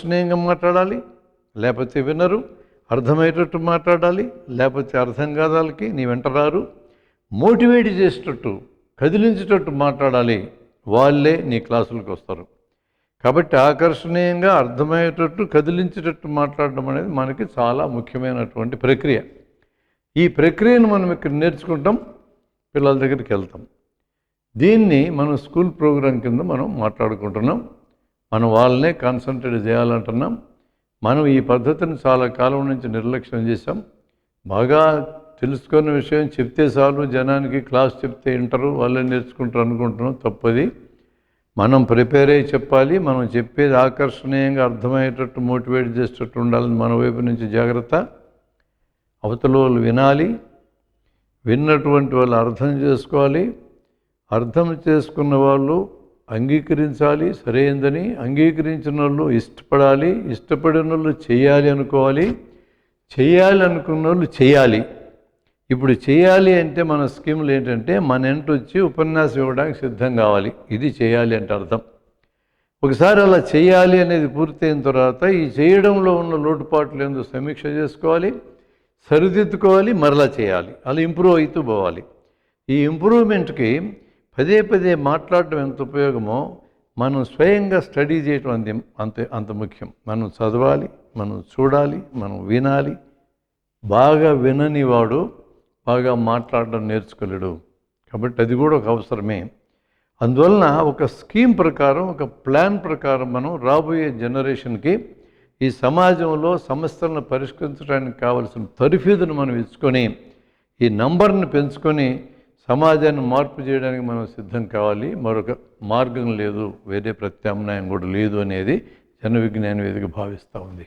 ఆకర్షణీయంగా మాట్లాడాలి లేకపోతే వినరు అర్థమయ్యేటట్టు మాట్లాడాలి లేకపోతే అర్థం కాదాలకి నీ వెంట రారు. మోటివేట్ చేసేటట్టు కదిలించేటట్టు మాట్లాడాలి వాళ్ళే నీ క్లాసులకు వస్తారు. కాబట్టి ఆకర్షణీయంగా అర్థమయ్యేటట్టు కదిలించేటట్టు మాట్లాడడం అనేది మనకి చాలా ముఖ్యమైనటువంటి ప్రక్రియ. ఈ ప్రక్రియను మనం ఇక్కడ నేర్చుకుంటాం పిల్లల దగ్గరికి వెళ్తాం. దీన్ని మనం స్కూల్ ప్రోగ్రాం కింద మనం మాట్లాడుకుంటున్నాం. మనం వాళ్ళనే కాన్సన్ట్రేట్ చేయాలంటున్నాం. మనం ఈ పద్ధతిని చాలా కాలం నుంచి నిర్లక్ష్యం చేశాం. బాగా తెలుసుకున్న విషయం చెప్తే చాలు జనానికి క్లాస్ చెప్తే వింటారు వాళ్ళే నేర్చుకుంటారు అనుకుంటున్నాం తప్పది. మనం ప్రిపేర్ అయ్యి చెప్పాలి మనం చెప్పేది ఆకర్షణీయంగా అర్థమయ్యేటట్టు మోటివేట్ చేసేటట్టు ఉండాలని మన వైపు నుంచి జాగ్రత్త. అవతల వాళ్ళు వినాలి విన్నటువంటి వాళ్ళు అర్థం చేసుకోవాలి. అర్థం చేసుకున్న వాళ్ళు అంగీకరించాలి సరైందని అంగీకరించిన వాళ్ళు ఇష్టపడాలి ఇష్టపడిన వాళ్ళు చేయాలి అనుకోవాలి. చేయాలి అనుకున్న వాళ్ళు చేయాలి. ఇప్పుడు చేయాలి అంటే మన స్కీములు ఏంటంటే మన ఎంట వచ్చి ఉపన్యాసం ఇవ్వడానికి సిద్ధం కావాలి. ఇది చేయాలి అంటే అర్థం. ఒకసారి అలా చేయాలి అనేది పూర్తయిన తర్వాత ఈ చేయడంలో ఉన్న లోటుపాట్లు ఏందో సమీక్ష చేసుకోవాలి సరిదిద్దుకోవాలి మరలా చేయాలి. అలా ఇంప్రూవ్ అవుతూ పోవాలి. ఈ ఇంప్రూవ్మెంట్కి పదే పదే మాట్లాడడం ఎంత ఉపయోగమో మనం స్వయంగా స్టడీ చేయటం అంత అంత అంత ముఖ్యం. మనం చదవాలి మనం చూడాలి మనం వినాలి. బాగా వినని వాడు బాగా మాట్లాడడం నేర్చుకోలేడు. కాబట్టి అది కూడా ఒక అవసరమే. అందువలన ఒక స్కీమ్ ప్రకారం ఒక ప్లాన్ ప్రకారం మనం రాబోయే జనరేషన్కి ఈ సమాజంలో సమస్యలను పరిష్కరించడానికి కావలసిన తరిఫీదును మనం ఇచ్చుకొని ఈ నంబర్ని పెంచుకొని సమాజాన్ని మార్పు చేయడానికి మనం సిద్ధం కావాలి. మరొక మార్గం లేదు. వేరే ప్రత్యామ్నాయం కూడా లేదు అనేది జన విజ్ఞాన వేదిక భావిస్తూ ఉంది.